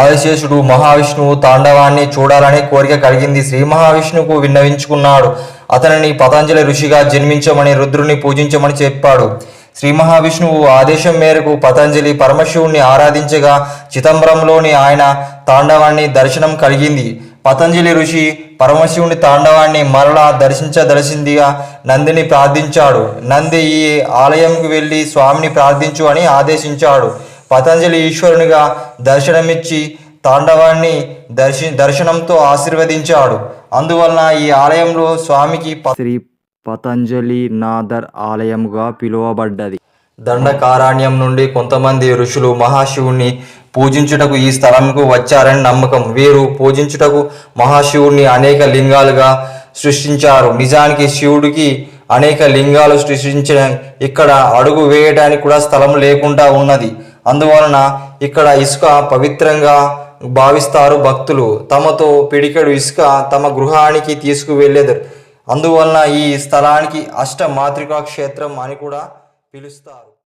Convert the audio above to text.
ఆదిశేషుడు మహావిష్ణువు తాండవాన్ని చూడాలనే కోరిక కలిగింది. శ్రీ మహావిష్ణువుకు విన్నవించుకున్నాడు. అతనిని పతంజలి ఋషిగా జన్మించమని రుద్రుని పూజించమని చెప్పాడు. శ్రీ మహావిష్ణువు ఆదేశం మేరకు పతంజలి పరమశివుణ్ణి ఆరాధించగా చిదంబరంలోని ఆయన తాండవాన్ని దర్శనం కలిగింది. పతంజలి ఋషి పరమశివుని తాండవాన్ని మరలా దర్శించదలసిందిగా నందిని ప్రార్థించాడు. నంది ఈ ఆలయంకు వెళ్ళి స్వామిని ప్రార్థించు అని ఆదేశించాడు. పతంజలి ఈశ్వరునిగా దర్శనమిచ్చి తాండవాన్ని దర్శి దర్శనంతో ఆశీర్వదించాడు. అందువలన ఈ ఆలయంలో స్వామికి శ్రీ పతంజలి నాథర్ ఆలయముగా పిలువబడ్డది. దండకారణ్యం నుండి కొంతమంది ఋషులు మహాశివుణ్ణి పూజించుటకు ఈ స్థలంకు వచ్చారని నమ్మకం. వీరు పూజించుటకు మహాశివుణ్ణి అనేక లింగాలుగా సృష్టించారు. నిజానికి శివుడికి అనేక లింగాలు సృష్టించిన ఇక్కడ అడుగు వేయడానికి కూడా స్థలం లేకుండా ఉన్నది. అందువలన ఇక్కడ ఇసుక పవిత్రంగా భావిస్తారు భక్తులు. తమతో పిడికెడు ఇసుక తమ గృహానికి తీసుకువెళ్ళేదారు. అందువలన ఈ స్థలానికి అష్ట మాతృకా క్షేత్రం అని కూడా పిలుస్తారు.